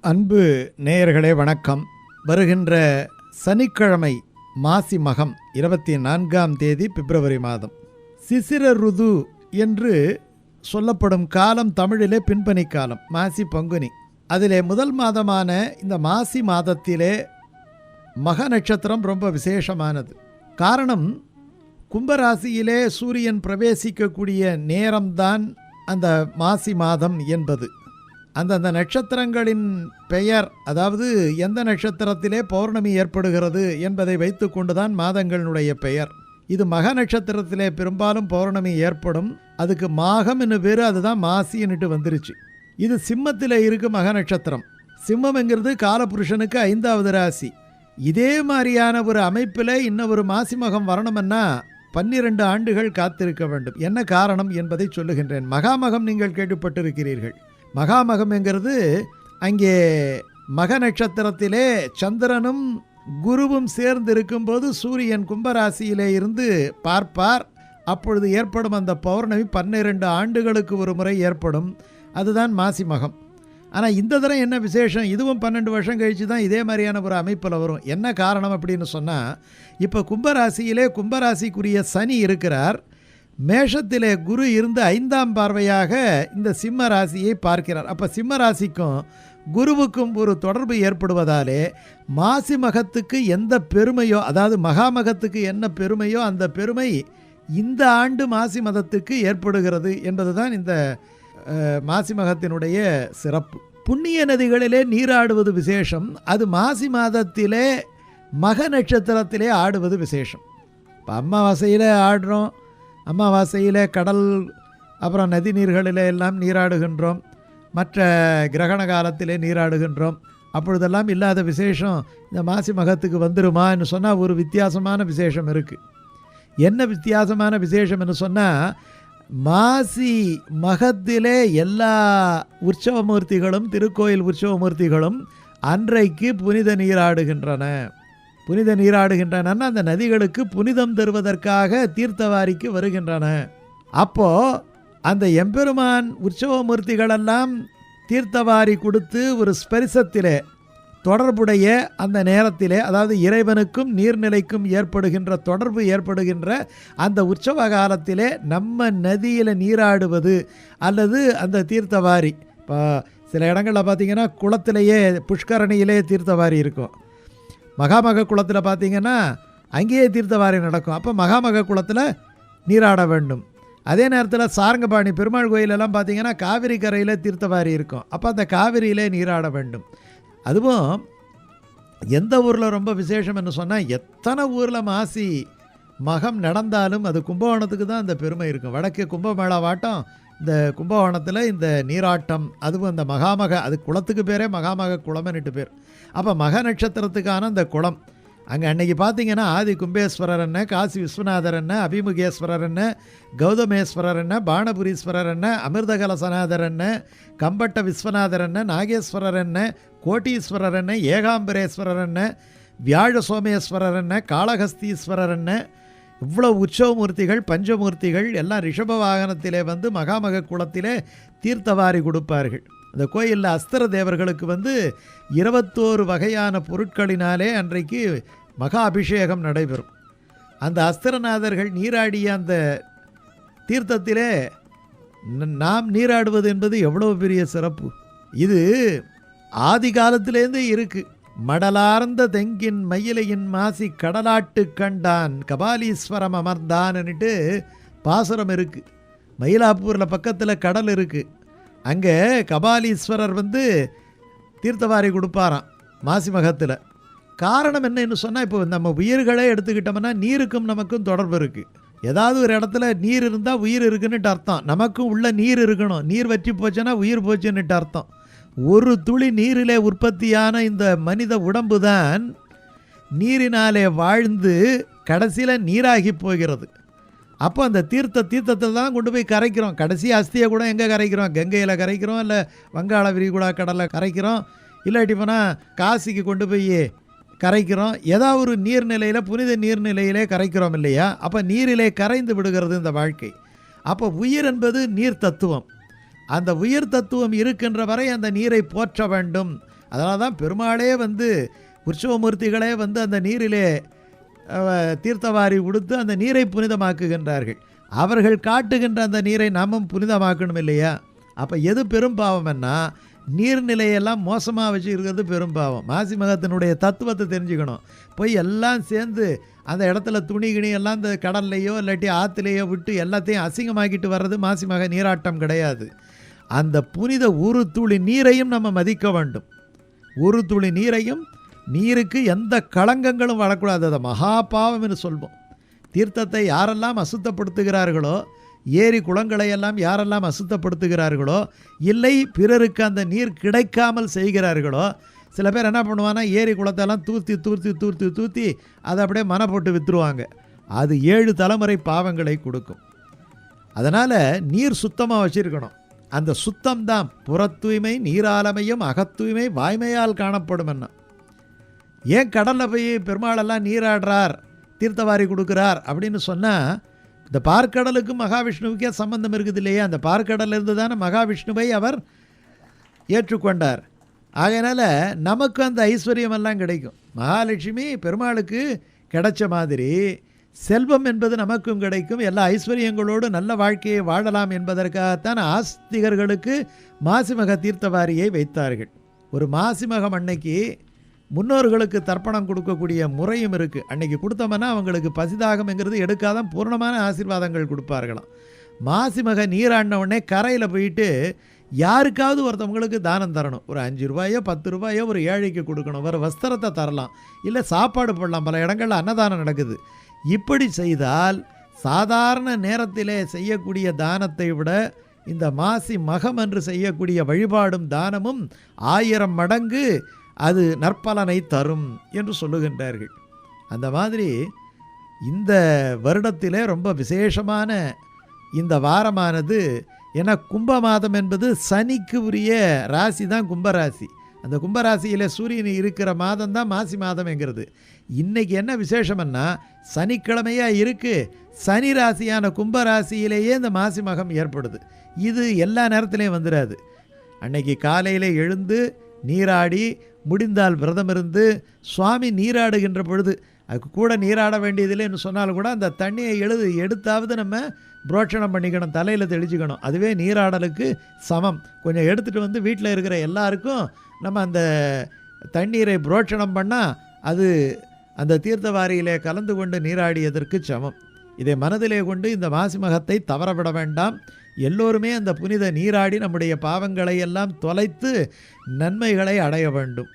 அன்பு நேயர்களே வணக்கம். வருகின்ற சனிக்கிழமை மாசி மகம் இருபத்தி நான்காம் தேதி பிப்ரவரி மாதம். சிசிர ருது என்று சொல்லப்படும் காலம் தமிழிலே பின்பனி காலம் மாசி பங்குனி. அதிலே முதல் மாதமான இந்த மாசி மாதத்திலே மக நட்சத்திரம் ரொம்ப விசேஷமானது. காரணம் கும்பராசியிலே சூரியன் பிரவேசிக்கக்கூடிய நேரம்தான் அந்த மாசி மாதம் என்பது. அந்தந்த நட்சத்திரங்களின் பெயர் அதாவது எந்த நட்சத்திரத்திலே பௌர்ணமி ஏற்படுகிறது என்பதை வைத்துக்கொண்டுதான் மாதங்களினுடைய பெயர். இது மக நட்சத்திரத்திலே பெரும்பாலும் பௌர்ணமி ஏற்படும். அதுக்கு மாகம் என்ன பேர் அதுதான் மாசின்னுட்டு வந்துருச்சு. இது சிம்மத்தில் இருக்கு மக நட்சத்திரம். சிம்மம்ங்கிறது காலபுருஷனுக்கு ஐந்தாவது ராசி. இதே மாதிரியான ஒரு அமைப்பில் இன்னும் ஒரு மாசி மகம் வரணும்னா பன்னிரண்டு ஆண்டுகள் காத்திருக்க வேண்டும். என்ன காரணம் என்பதை சொல்லுகின்றேன். மகாமகம் நீங்கள் கேட்டுப்பட்டிருக்கிறீர்கள். மகாமகம்ங்கிறது அங்கே மக நட்சத்திரத்திலே சந்திரனும் குருவும் சேர்ந்து இருக்கும்போது சூரியன் கும்பராசியிலே இருந்து பார்ப்பார். அப்பொழுது ஏற்படும் அந்த பௌர்ணமி பன்னிரண்டு ஆண்டுகளுக்கு ஒரு முறை ஏற்படும். அதுதான் மாசி மகம். ஆனால் இந்த தரம் என்ன விசேஷம்? இதுவும் பன்னெண்டு வருஷம் கழித்து தான் இதே மாதிரியான ஒரு அமைப்பில் வரும். என்ன காரணம் அப்படின்னு சொன்னால் இப்போ கும்பராசியிலே கும்பராசிக்குரிய சனி இருக்கிறார். மேஷத்திலே குரு இருந்து ஐந்தாம் பார்வையாக இந்த சிம்ம ராசியை பார்க்கிறார். அப்போ சிம்ம ராசிக்கும் குருவுக்கும் ஒரு தொடர்பு ஏற்படுவதாலே மாசி மகத்துக்கு எந்த பெருமையோ அதாவது மகாமகத்துக்கு என்ன பெருமையோ அந்த பெருமை இந்த ஆண்டு மாசி மதத்துக்கு ஏற்படுகிறது என்பது தான் இந்த மாசி மகத்தினுடைய சிறப்பு. புண்ணிய நதிகளிலே நீராடுவது விசேஷம் அது மாசி மாதத்திலே மக நட்சத்திரத்திலே ஆடுவது விசேஷம். இப்போ அமாவாசையில் ஆடுறோம் அமாவாசையில் கடல் அப்புறம் நதி நீர்களில் எல்லாம் நீராடுகின்றோம். மற்ற கிரகண காலத்திலே நீராடுகின்றோம். அப்பொழுதெல்லாம் இல்லாத விசேஷம் இந்த மாசி மகத்துக்கு வந்துருமான்னு சொன்னால் ஒரு வித்தியாசமான விசேஷம் இருக்குது என்ன வித்தியாசமான விசேஷம் என்று சொன்னால் மாசி மகத்திலே எல்லா உற்சவமூர்த்திகளும் திருக்கோயில் உற்சவமூர்த்திகளும் அன்றைக்கு புனித நீராடுகின்றன. புனித நீராடுகின்றன. அந்த நதிகளுக்கு புனிதம் தருவதற்காக தீர்த்தவாரிக்கு வருகின்றன. அப்போ அந்த எம்பெருமான் உற்சவமூர்த்திகளெல்லாம் தீர்த்தவாரி கொடுத்து ஒரு ஸ்பரிசத்திலே தொடர்புடைய அந்த நேரத்திலே அதாவது இறைவனுக்கும் நீர்நிலைக்கும் ஏற்படுகின்ற தொடர்பு ஏற்படுகின்ற அந்த உற்சவ காலத்திலே நம்ம நதியில் நீராடுவது அல்லது அந்த தீர்த்தவாரி. இப்போ சில இடங்களில் பார்த்திங்கன்னா குளத்திலேயே புஷ்கரணியிலே தீர்த்தவாரி இருக்கும். மகாமக குளத்தில் பார்த்தீங்கன்னா அங்கேயே தீர்த்தவாரி நடக்கும். அப்போ மகாமக குளத்தில் நீராட வேண்டும். அதே நேரத்தில் சாரங்கபாணி பெருமாள் கோயிலெல்லாம் பார்த்தீங்கன்னா காவிரி கரையில் தீர்த்தவாரி இருக்கும். அப்போ அந்த காவிரியிலே நீராட வேண்டும். அதுவும் எந்த ஊரில் ரொம்ப விசேஷம் என்று சொன்னால் எத்தனை ஊரில் மாசி மகம் நடந்தாலும் அது கும்பகோணத்துக்கு தான் அந்த பெருமை இருக்கும். வடக்கு கும்பமேளா வாட்டம் இந்த கும்பகோணத்தில் இந்த நீராட்டம் அதுவும் அந்த மகாமக அது குளத்துக்கு பேரே மகாமக குளம்னுட்டு பேர். அப்போ மக நட்சத்திரத்துக்கான அந்த குளம். அங்கே அன்னைக்கு பார்த்தீங்கன்னா ஆதி கும்பேஸ்வரர் என்ன காசி விஸ்வநாதர் என்ன அபிமுகேஸ்வரர் என்ன கௌதமேஸ்வரர் என்ன பானபுரீஸ்வரர் என்ன அமிர்தகலசநாதர் என்ன கம்பட்ட விஸ்வநாதர் என்ன நாகேஸ்வரர் என்ன கோட்டீஸ்வரர் என்ன ஏகாம்பரேஸ்வரர் என்ன வியாழ சோமேஸ்வரர் என்ன காளஹஸ்தீஸ்வரர் என்ன இவ்வளோ உற்சவமூர்த்திகள் பஞ்சமூர்த்திகள் எல்லாம் ரிஷப வாகனத்திலே வந்து மகாமக குளத்திலே தீர்த்தவாரி கொடுப்பார்கள். அந்த கோயிலில் அஸ்திர தேவர்களுக்கு வந்து இருபத்தோரு வகையான பொருட்களினாலே அன்றைக்கு மகா அபிஷேகம் நடைபெறும். அந்த அஸ்திரநாதர்கள் நீராடிய அந்த தீர்த்தத்திலே நாம் நீராடுவது என்பது எவ்வளோ பெரிய சிறப்பு. இது ஆதி காலத்திலேருந்து இருக்குது மடலார்ந்த தெங்கின் மயிலையின் மாசி கடலாட்டு கண்டான் கபாலீஸ்வரம் அமர்ந்தான்னுட்டு பாசுரம் இருக்குது மயிலாப்பூரில் பக்கத்தில் கடல் இருக்குது அங்கே கபாலீஸ்வரர் வந்து தீர்த்தவாரி கொடுப்பாராம் மாசி மகத்தில். காரணம் என்னன்னு சொன்னால் இப்போ நம்ம உயிர்களே எடுத்துக்கிட்டோம்னா நீருக்கும் நமக்கும் தொடர்பு இருக்குது ஏதாவது ஒரு இடத்துல நீர் இருந்தால் உயிர் இருக்குன்னுட்டு அர்த்தம். நமக்கும் உள்ள நீர் இருக்கணும். நீர் வற்றி போச்சுன்னா உயிர் போச்சுன்னுட்டு அர்த்தம். ஒரு துளி நீரிலே உற்பத்தியான இந்த மனித உடம்பு தான் நீரினாலே வாழ்ந்து கடைசியில் நீராகி போகிறது. அப்போ அந்த தீர்த்த தீர்த்தத்தில் தான் கொண்டு போய் கரைக்கிறோம். கடைசி அஸ்தியை கூட எங்கே கரைக்கிறோம்? கங்கையில் கரைக்கிறோம் இல்லை வங்காள விரிகுடா கடலில் கரைக்கிறோம்? இல்லாட்டி போனால் காசிக்கு கொண்டு போய் கரைக்கிறோம். ஏதாவது ஒரு நீர்நிலையில் புனித நீர்நிலையிலே கரைக்கிறோம் இல்லையா? அப்போ நீரிலே கரைந்து விடுகிறது இந்த வாழ்க்கை. அப்போ உயிர் என்பது நீர் தத்துவம். அந்த உயிர் தத்துவம் இருக்கின்ற வரை அந்த நீரை போற்ற வேண்டும். அதனால தான் பெருமாளே வந்து உற்சவமூர்த்திகளே வந்து அந்த நீரிலே தீர்த்தவாரி உடுத்து அந்த நீரை புனிதமாக்குகின்றார்கள். அவர்கள் காட்டுகின்ற அந்த நீரை நாமும் புனிதமாக்கணும் இல்லையா? அப்போ எது பெரும் பாவம்னா நீர்நிலையெல்லாம் மோசமாக வச்சுருக்கிறது பெரும் பாவம். மாசி மகத்தினுடைய தத்துவத்தை தெரிஞ்சுக்கணும். போய் எல்லாம் சேர்ந்து அந்த இடத்துல துணி கிணி எல்லாம் இந்த கடல்லையோ இல்லாட்டி ஆற்றுலையோ விட்டு எல்லாத்தையும் அசிங்கமாக்கிட்டு வர்றது மாசி மக நீராட்டம் கிடையாது. அந்த புனித ஒரு துளி நீரையும் நம்ம மதிக்க வேண்டும். ஒரு துளி நீரையும் நீருக்கு எந்த களங்கங்களும் வரக்கூடாது. அதை மகா பாவம் என்று சொல்வோம். தீர்த்தத்தை யாரெல்லாம் அசுத்தப்படுத்துகிறார்களோ ஏரி குளங்களை எல்லாம் யாரெல்லாம் அசுத்தப்படுத்துகிறார்களோ இல்லை பிறருக்கு அந்த நீர் கிடைக்காமல் செய்கிறார்களோ சில பேர் என்ன பண்ணுவான்னா ஏரி குளத்தெல்லாம் தூர்த்தி தூர்த்தி தூர்த்தி தூர்த்தி அதை அப்படியே மன போட்டு விற்றுருவாங்க அது ஏழு தலைமுறை பாவங்களை கொடுக்கும். அதனால் நீர் சுத்தமாக வச்சுருக்கணும். அந்த சுத்தம்தான் புறத்தூய்மை நீராலமையும் அகத்தூய்மை வாய்மையால் காணப்படும் என்ன ஏன் கடலில் போய் பெருமாளெல்லாம் நீராடுறார் தீர்த்தவாரி கொடுக்குறார் அப்படின்னு சொன்னால் இந்த பார்க்கடலுக்கும் மகாவிஷ்ணுவுக்கே சம்பந்தம் இருக்குது இல்லையா? அந்த பார்க்கடலிருந்து தானே மகாவிஷ்ணுவை அவர் ஏற்றுக்கொண்டார். ஆகையினால் நமக்கு அந்த ஐஸ்வர்யமெல்லாம் கிடைக்கும். மகாலட்சுமி பெருமாளுக்கு கிடைச்ச மாதிரி செல்வம் என்பது நமக்கும் கிடைக்கும். எல்லா ஐஸ்வர்யங்களோடு நல்ல வாழ்க்கையை வாழலாம் என்பதற்காகத்தான் ஆஸ்திகர்களுக்கு மாசிமக தீர்த்தவாரியை வைத்தார்கள். ஒரு மாசிமகம் அன்னைக்கு முன்னோர்களுக்கு தர்ப்பணம் கொடுக்கக்கூடிய முறையும் இருக்குது அன்றைக்கி கொடுத்தோம்னா அவங்களுக்கு பசிதாகம்ங்கிறது எடுக்காதான் பூர்ணமான ஆசீர்வாதங்கள் கொடுப்பார்களாம். மாசிமக நீராடின உடனே கரையில் போயிட்டு யாருக்காவது ஒருத்தவங்களுக்கு தானம் தரணும். ஒரு அஞ்சு ரூபாயோ பத்து ரூபாயோ ஒரு ஏழைக்கு கொடுக்கணும். ஒரு வஸ்திரத்தை தரலாம். இல்லை சாப்பாடு போடலாம். பல இடங்களில் அன்னதானம் நடக்குது. இப்படி செய்தால் சாதாரண நேரத்திலே செய்யக்கூடிய தானத்தை விட இந்த மாசி மகம் என்று செய்யக்கூடிய வழிபாடும் தானமும் ஆயிரம் மடங்கு அது நற்பலனை தரும் என்று சொல்லுகின்றார்கள். அந்த மாதிரி இந்த வருடத்திலே ரொம்ப விசேஷமான இந்த வாரமானது ஏன்னா கும்ப மாதம் என்பது சனிக்கு உரிய ராசி தான் கும்பராசி. அந்த கும்பராசியில் சூரியன் இருக்கிற மாதம் தான் மாசி மாதம்ங்கிறது இன்றைக்கி என்ன விசேஷம்னா சனிக்கிழமையாக இருக்குது சனி ராசியான கும்பராசியிலேயே இந்த மாசி மகம் ஏற்படுது. இது எல்லா நேரத்துலையும் வந்துடாது அன்னைக்கு காலையில் எழுந்து நீராடி முடிந்தால் விரதம் இருந்து சுவாமி நீராடுகின்ற பொழுது அதுக்கு கூட நீராட வேண்டியதில்லைன்னு சொன்னாலும் கூட அந்த தண்ணியை எழுது எடுத்தாவது நம்ம புரோட்சணம் பண்ணிக்கணும் தலையில் தெளிச்சுக்கணும். அதுவே நீராடலுக்கு சமம். கொஞ்சம் எடுத்துகிட்டு வந்து வீட்டில் இருக்கிற எல்லாருக்கும் நம்ம அந்த தண்ணீரை புரோட்சணம் பண்ணால் அது அந்த தீர்த்தவாரியிலே கலந்து கொண்டு நீராடியதற்கு சமம். இதை மனதிலே கொண்டு இந்த மாசி மகத்தை தவறவிட வேண்டாம். எல்லோருமே அந்த புனித நீராடி நம்முடைய பாவங்களை எல்லாம் தொலைத்து நன்மைகளை அடைய வேண்டும்.